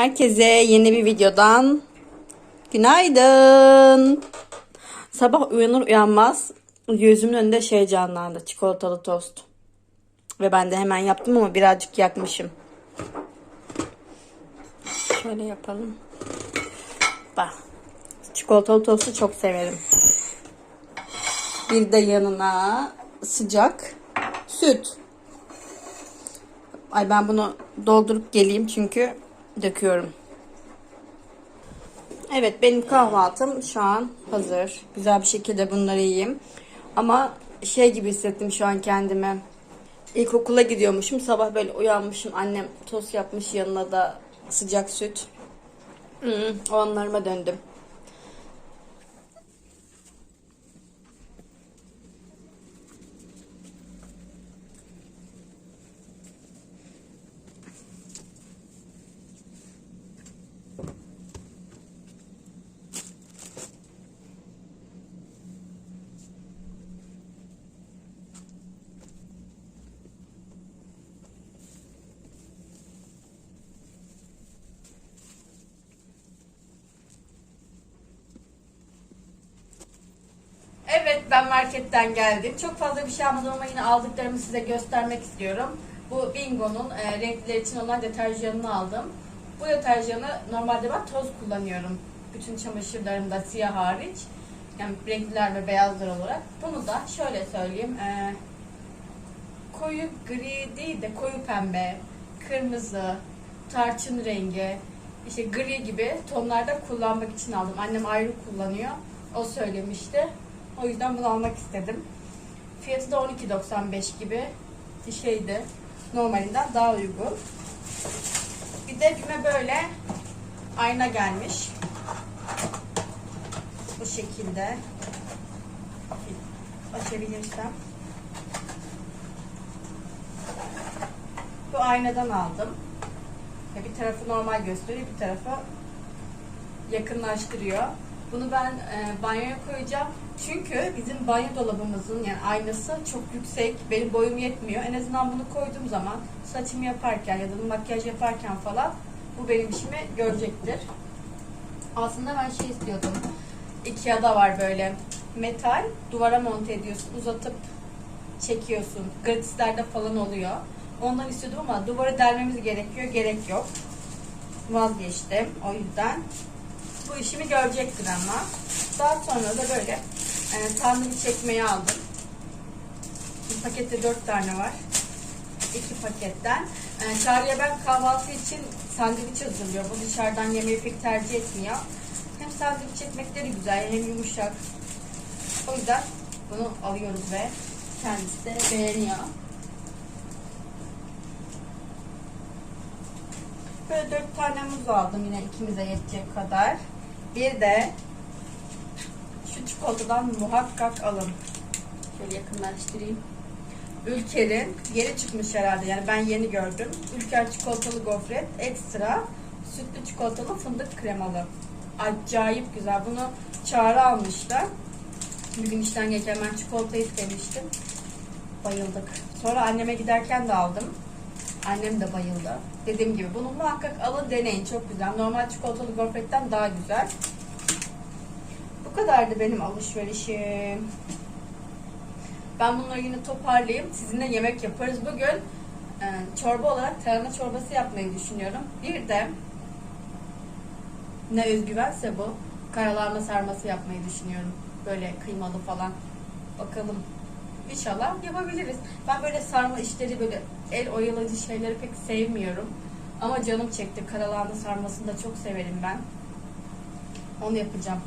Herkese yeni bir videodan günaydın. Sabah uyanır uyanmaz gözümün önünde şey canlandı. Çikolatalı tost. Ve ben de hemen yaptım ama birazcık yakmışım. Şöyle yapalım. Bak. Çikolatalı tostu çok severim. Bir de yanına sıcak süt. Ay ben bunu doldurup geleyim çünkü döküyorum. Evet benim kahvaltım şu an hazır. Güzel bir şekilde bunları yiyeyim. Ama şey gibi hissettim şu an kendimi. İlkokula gidiyormuşum. Sabah böyle uyanmışım. Annem tost yapmış yanına da sıcak süt. Hmm, o anlarıma döndüm. Evet ben marketten geldim. Çok fazla bir şey almadım ama yine aldıklarımı size göstermek istiyorum. Bu Bingo'nun e, renkliler için olan deterjanını aldım. Bu deterjanı normalde ben toz kullanıyorum. Bütün çamaşırlarımda siyah hariç. Yani renkliler ve beyazlar olarak. Bunu da şöyle söyleyeyim. e, koyu gri değil de koyu pembe, kırmızı, tarçın rengi, işte gri gibi tonlarda kullanmak için aldım. Annem ayrı kullanıyor. O söylemişti. O yüzden bunu almak istedim. Fiyatı da 12.95 gibi bir şeydi. Normalinden daha uygun. Bir de bime böyle ayna gelmiş. Bu şekilde. Açabilirsem. Bu aynadan aldım. Bir tarafı normal gösteriyor, bir tarafı yakınlaştırıyor. Bunu ben e, banyoya koyacağım. Çünkü bizim banyo dolabımızın yani aynası çok yüksek. Benim boyum yetmiyor. En azından bunu koyduğum zaman saçımı yaparken ya da makyaj yaparken falan bu benim işimi görecektir. Aslında ben şey istiyordum. Ikea'da var böyle metal duvara monte ediyorsun, uzatıp çekiyorsun. Gratislerde falan oluyor. Ondan istiyordum ama duvara delmemiz gerekiyor. Gerek yok. Vazgeçtim. O yüzden bu işimi görecektir ama. Daha sonra da böyle e, sandviç çekmeyi aldım. Bu pakette 4 tane var. 2 paketten. E, Çağrı'ya ben kahvaltı için sandviç hazırlıyor. Bu dışarıdan yemeği pek tercih etmiyor. Hem sandviç çekmekleri güzel hem yumuşak. O yüzden bunu alıyoruz ve kendisi de beğeniyor. Böyle dört tane muz aldım yine ikimize yetecek kadar. Bir de şu çikolatadan muhakkak alın. Şöyle yakınlaştırayım. Ülker'in yeni çıkmış herhalde yani ben yeni gördüm. Ülker çikolatalı gofret ekstra sütlü çikolatalı fındık kremalı. Acayip güzel. Bunu Çağrı almışlar. Bir gün işten gelirken ben çikolata istemiştim. Bayıldık. Sonra anneme giderken de aldım. Annem de bayıldı. Dediğim gibi bunu muhakkak alın deneyin. Çok güzel. Normal çikolatalı gofretten daha güzel. Kadardı benim alışverişim. Ben bunları yine toparlayayım. Sizinle yemek yaparız. Bugün e, çorba olarak tarhana çorbası yapmayı düşünüyorum. Bir de ne özgüvense bu karalahana sarması yapmayı düşünüyorum. Böyle kıymalı falan. Bakalım. İnşallah yapabiliriz. Ben böyle sarma işleri böyle el oyalayıcı şeyleri pek sevmiyorum. Ama canım çekti. Karalahana sarmasını da çok severim ben. Onu yapacağım.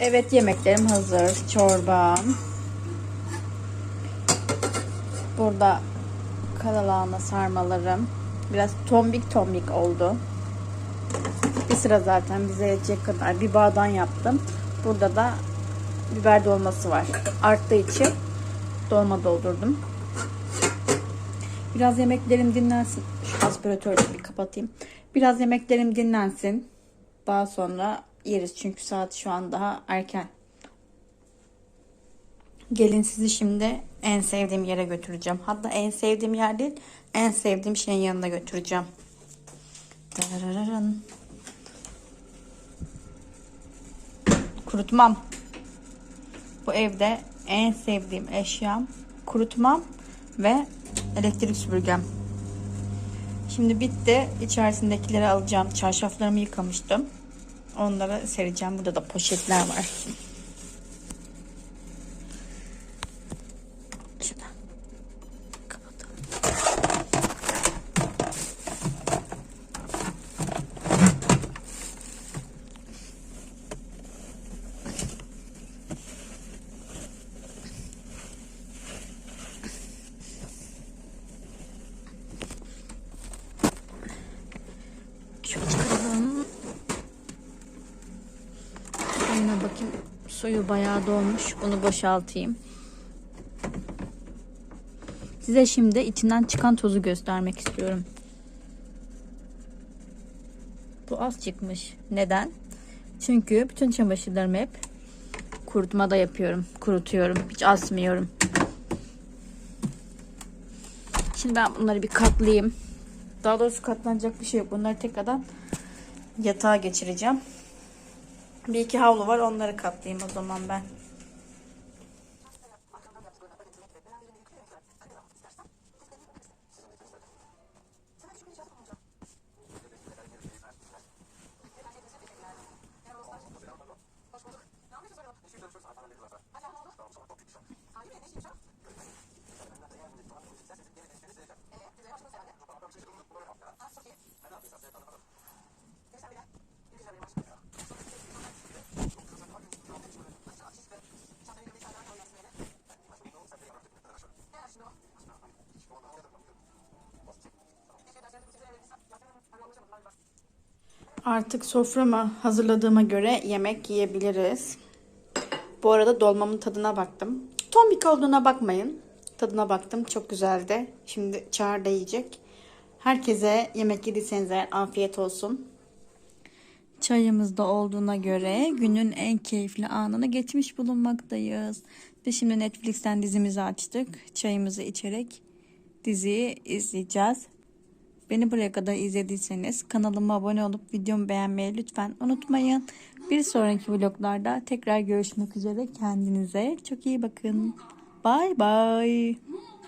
Evet yemeklerim hazır. Çorbam. Burada karalahana sarmalarım. Biraz tombik tombik oldu. Bir sıra zaten bize yetecek kadar bir bağdan yaptım. Burada da biber dolması var. Arttığı için dolma doldurdum. Biraz yemeklerim dinlensin. Şu aspiratörü bir kapatayım. Biraz yemeklerim dinlensin. Daha sonra yeriz çünkü saat şu an daha erken. Gelin sizi şimdi en sevdiğim yere götüreceğim. Hatta en sevdiğim yer değil, en sevdiğim şeyin yanına götüreceğim. Darararın. Kurutmam. Bu evde en sevdiğim eşyam kurutmam ve elektrik süpürgem. Şimdi bitti. İçerisindekileri alacağım. Çarşaflarımı yıkamıştım. Onları sereceğim. Burada da poşetler var. Şurada. Kapatalım. Şöyle çıkaralım. Suyuna bakayım. Suyu bayağı dolmuş. Bunu boşaltayım. Size şimdi içinden çıkan tozu göstermek istiyorum. Bu az çıkmış. Neden? Çünkü bütün çamaşırlarımı hep kurutmada yapıyorum. Kurutuyorum. Hiç asmıyorum. Şimdi ben bunları bir katlayayım. Daha doğrusu katlanacak bir şey yok. Bunları tekrardan yatağa geçireceğim. Bir iki havlu var. Onları katlayayım o zaman ben. Artık soframı hazırladığıma göre yemek yiyebiliriz. Bu arada dolmamın tadına baktım. Tombik olduğuna bakmayın. Tadına baktım. Çok güzeldi. Şimdi Çağrı da yiyecek. Herkese yemek yediyseniz eğer afiyet olsun. Çayımız da olduğuna göre günün en keyifli anını geçmiş bulunmaktayız. Ve şimdi Netflix'ten dizimizi açtık. Çayımızı içerek diziyi izleyeceğiz. Beni buraya kadar izlediyseniz kanalıma abone olup videomu beğenmeyi lütfen unutmayın. Bir sonraki vloglarda tekrar görüşmek üzere. Kendinize çok iyi bakın. Bye bye.